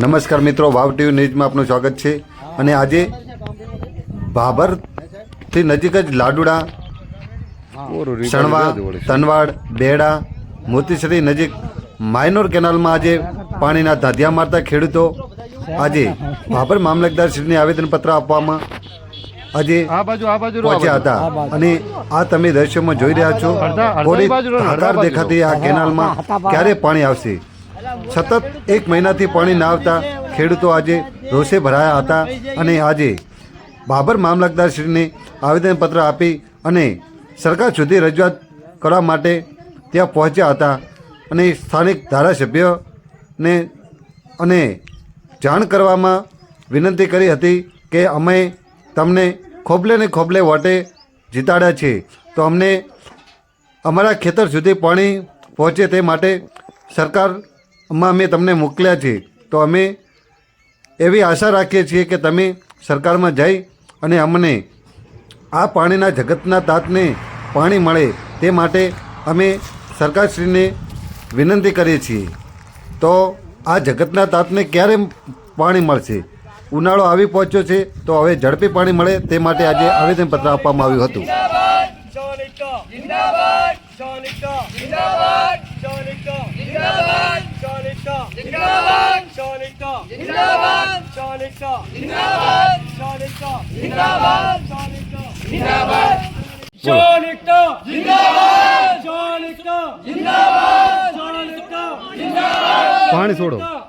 નમસ્કાર મિત્રો વાવ ટીવી ન્યૂઝમાં આપનું સ્વાગત છે. અને આજે ભાભરથી નજીક જ લાડુડા સણવા તનવાડ બેડા મોતીસરી નજીક માઇનોર કેનાલમાં આજે પાણીના ધાધિયા મારતા ખેડૂતો આજે ભાભર મામલતદારશ્રીને આવેદનપત્ર આપવામાં આજે આ બાજુ આ બાજુ પહોંચ્યા હતા. અને આ તમે દ્રશ્યોમાં જોઈ રહ્યા છો. થોડી બાજુ દેખાતી આ કેનાલમાં ક્યારે પાણી આવશે? સતત એક મહિનાથી પાણી ના આવતા ખેડૂતો આજે રોષે ભરાયા હતા અને આજે બાબર મામલતદારશ્રીને આવેદનપત્ર આપી અને સરકાર સુધી રજૂઆત કરવા માટે ત્યાં પહોંચ્યા હતા અને સ્થાનિક ધારાસભ્યને અને જાણ કરવામાં વિનંતી કરી હતી કે અમે તમને ખોબલે ને ખોબલે વોટે જીતાડ્યા છે. તો અમને અમારા ખેતર સુધી પાણી પહોંચે તે માટે સરકારમાં અમે તમને મોકલ્યા છે. તો અમે એવી આશા રાખીએ છીએ કે તમે સરકારમાં જઈ અને અમને આ પાણીના જગતના તાતને પાણી મળે તે માટે અમે સરકારશ્રીને વિનંતી કરીએ છીએ. તો આ જગતના તાતને ક્યારે પાણી મળશે? ઉનાળો આવી પહોંચ્યો છે, તો હવે ઝડપી પાણી મળે તે માટે આજે આવેદનપત્ર આપવામાં આવ્યું હતું. जिंदाबाद चालिका जिंदाबाद चालिका जिंदाबाद चालिका जिंदाबाद चालिका जिंदाबाद चालिका जिंदाबाद चालिका जिंदाबाद चालिका जिंदाबाद पानी छोड़ो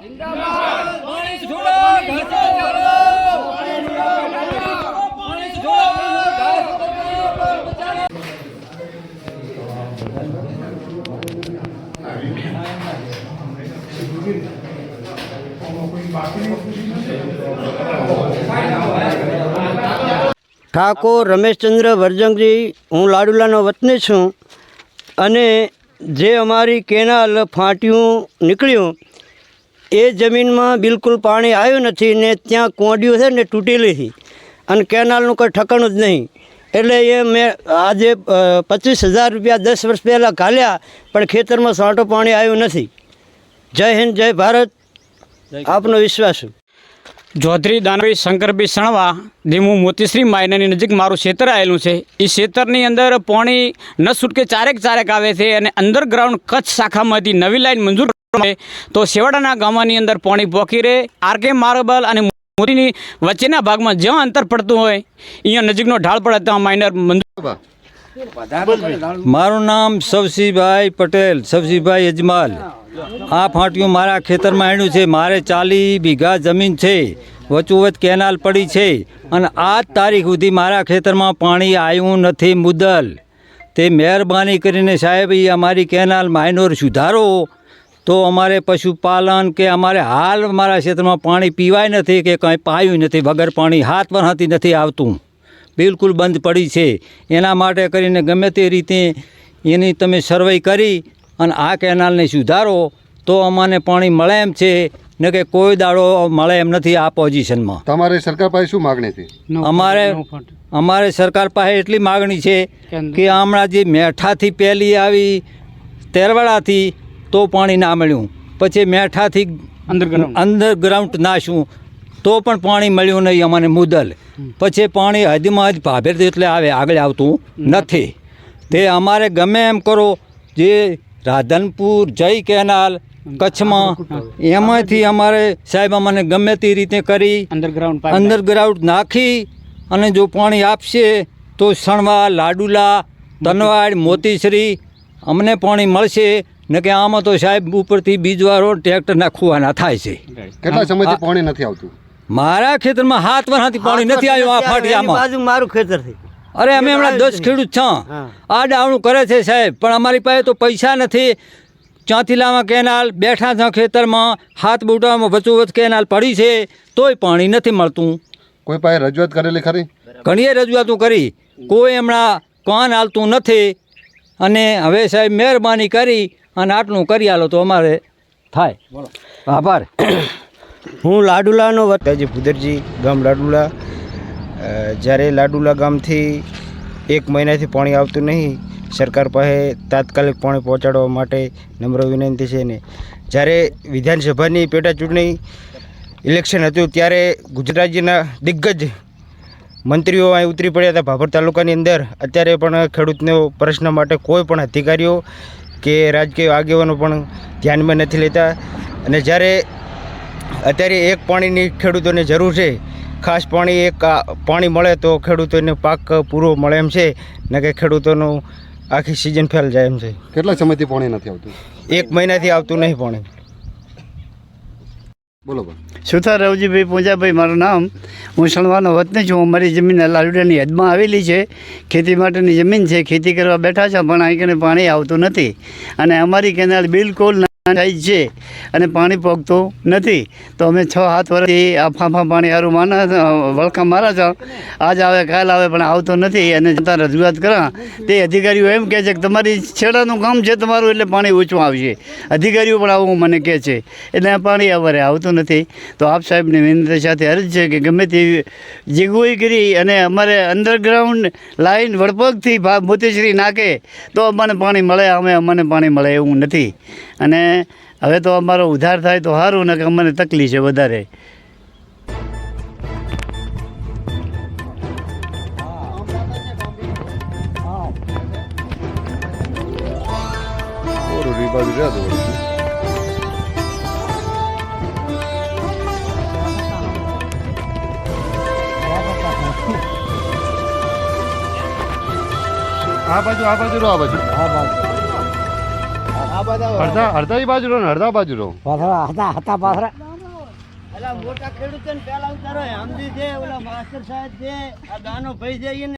ઠાકોર રમેશચંદ્ર વર્જંગજી હું લાડુલાનો વતની છું અને જે અમારી કેનાલ ફાટ્યું નીકળ્યું એ જમીનમાં બિલકુલ પાણી આવ્યું નથી ને ત્યાં કોંડિયું છે ને તૂટેલી હતી અને કેનાલનું કોઈ ઠકાણું જ નહીં. એટલે એ મેં આજે પચીસ હજાર રૂપિયા દસ વર્ષ પહેલાં ઘાલ્યા પણ ખેતરમાં સાંટો પાણી આવ્યું નથી. જય હિન્દ જય ભારત. આપનો વિશ્વાસ ચૌધરી દાનવી શંકરભાઈ સણવા ધીમું મોતીશ્રી માયનાની નજીક મારું ક્ષેત્ર આવેલું છે. એ ક્ષેત્રની અંદર પોણી ન છૂટકે ચારેક ચારેક આવે છે અને અંડરગ્રાઉન્ડ કચ્છ શાખામાંથી નવી લાઈન મંજૂર તો શેવાડાના ગામની અંદર પોણી પોકી રહે. આરકે માર્બલ અને મોતીની વચ્ચેના ભાગમાં જ્યાં અંતર પડતું હોય અહીંયા નજીકનો ઢાળ પડે ત્યાં માઇનર મંજૂર મારું નામ સવસીભાઈ પટેલ સવસીભાઈ અજમાલ આ ફાંટ્યું મારા ખેતરમાં આણ્યું છે. મારે ચાલી વીઘા જમીન છે. વચોવચ કેનાલ પડી છે. અને આ તારીખ સુધી મારા ખેતરમાં પાણી આવ્યું નથી મુદલ. તે મહેરબાની કરીને સાહેબ એ અમારી કેનાલ માઇનોર સુધારો. તો અમારે પશુપાલન કે અમારે હાલ મારા ક્ષેત્રમાં પાણી પીવાય નથી કે કંઈ પાયું નથી, વગર પાણી હાથ વરસાથી નથી આવતું. બિલકુલ બંધ પડી છે. એના માટે કરીને ગમે તે રીતે એની તમે સર્વે કરી અને આ કેનાલને સુધારો તો અમને પાણી મળે એમ છે. ને કે કોઈ દાડો મળે એમ નથી આ પોઝિશનમાં. તમારે સરકાર પાસે શું માગણી હતી અમારે અમારે સરકાર પાસે એટલી માગણી છે કે હમણાં જે મેઠાથી પહેલી આવી તેરવાડાથી તો પાણી ના મળ્યું. પછી મેઠાથી અંડરગ્રાઉન્ડ. નાશું તો પણ પાણી મળ્યું નહીં અમને મુદલ. પછી પાણી હદમાં હદ ભાભેર એટલે આવે આગળ આવતું નથી. તે અમારે ગમે એમ કરો જે રાધનપુર જય કેનાલ કચ્છમાં એમાંથી અમારે સાહેબ અમને ગમે તે રીતે કરી અંડરગ્રાઉન્ડ અંડરગ્રાઉન્ડ નાખી અને જો પાણી આપશે તો સણવા લાડુલા તનવાડ મોતીશ્રી અમને પાણી મળશે. ને કે આમાં તો સાહેબ ઉપરથી બીજવારો ટ્રેક્ટર નાખવાના થાય છે. કેટલા સમયથી પાણી નથી આવતું? મારા ખેતરમાં હાથ વર્ષથી પાણી નથી આવ્યું આ ફાટિયામાં. બાજુ મારું ખેતર છે. અરે અમે હમણાં દસ ખેડૂત છ. આ ડાવણું કરે છે સાહેબ પણ અમારી પાસે તો પૈસા નથી. ચાંતીલામાં કેનાલ બેઠા છો ખેતરમાં હાથ બુટામાં વચોવચ કેનાલ પડી છે તોય પાણી નથી મળતું. કોઈ પાસે રજૂઆત કરેલી ખરી? ઘણીએ રજૂઆતો કરી. કોઈ હમણાં કાન હાલતું નથી. અને હવે સાહેબ મહેરબાની કરી અને આટલું કરી આલો તો અમારે થાય. આભાર. હું લાડુલાનો વત માતાજી ભુદરજી ગામ લાડુલા. જ્યારે લાડુલા ગામથી એક મહિનાથી પાણી આવતું નહીં, સરકાર પાસે તાત્કાલિક પાણી પહોંચાડવા માટે નમ્ર વિનંતી છે ને. જ્યારે વિધાનસભાની પેટા ચૂંટણી ઇલેક્શન હતું ત્યારે ગુજરાત રાજ્યના દિગ્ગજ મંત્રીઓ અહીં ઉતરી પડ્યા હતા. ભાભર તાલુકાની અંદર અત્યારે પણ ખેડૂતનો પ્રશ્ન માટે કોઈ પણ અધિકારીઓ કે રાજકીય આગેવાનો પણ ધ્યાનમાં નથી લેતા. અને જ્યારે અત્યારે એક પાણીની ખેડૂતોને જરૂર છે ખાસ પાણી એક પાણી મળે તો ખેડૂતોને પાક પૂરો મળે એમ છે ને કે ખેડૂતોનું આખી સિઝન ફેલ જાય એમ છે. કેટલા સમયથી પાણી નથી આવતું? એક મહિનાથી આવતું નહીં પાણી. બોલો સુથાર રવજીભાઈ પૂજાભાઈ મારું નામ. હું સણવાનો વતની છું. અમારી જમીન લાલુડાની હદમાં આવેલી છે. ખેતી માટેની જમીન છે. ખેતી કરવા બેઠા છે પણ અહીં કને પાણી આવતું નથી. અને અમારી કેનાલ બિલકુલ સાઈઝ છે અને પાણી પોગતું નથી. તો અમે છ, સાત વર્ષથી આ ફાંફા પાણી સારું માના વળખા મારા છો. આજ આવે, કાલ આવે, પણ આવતો નથી અને જતાં રજૂઆત કરા. તે અધિકારીઓ એમ કહે છે કે તમારી છેડાનું કામ છે તમારું, એટલે પાણી ઊંચું આવશે. અધિકારીઓ પણ આવું મને કહે છે. એટલે પાણી અમારે આવતું નથી. તો આપ સાહેબની વિનંતી સાથે અરજ છે કે ગમે તેવી જીગવાઈ કરી અને અમારે અંડરગ્રાઉન્ડ લાઈન વડપગથી મોતીશ્રી નાખે, તો અમને પાણી મળે, અમે અમને પાણી મળે એવું નથી. અને હવે તો અમારો ઉધાર થાય તો સારું ને કે અમને તકલીફ છે વધારે. આ બાજુ આ બાજુ રહો આ બાજુ. અડધા અડધા ઈ બાજુ રહો ને અડધા બાજુ રહો મોટા ખેડૂતોને પેલા ઉતારો સમજી છે ઓલા માસ્ટર સાહેબ છે આ દાનો ભાઈ છે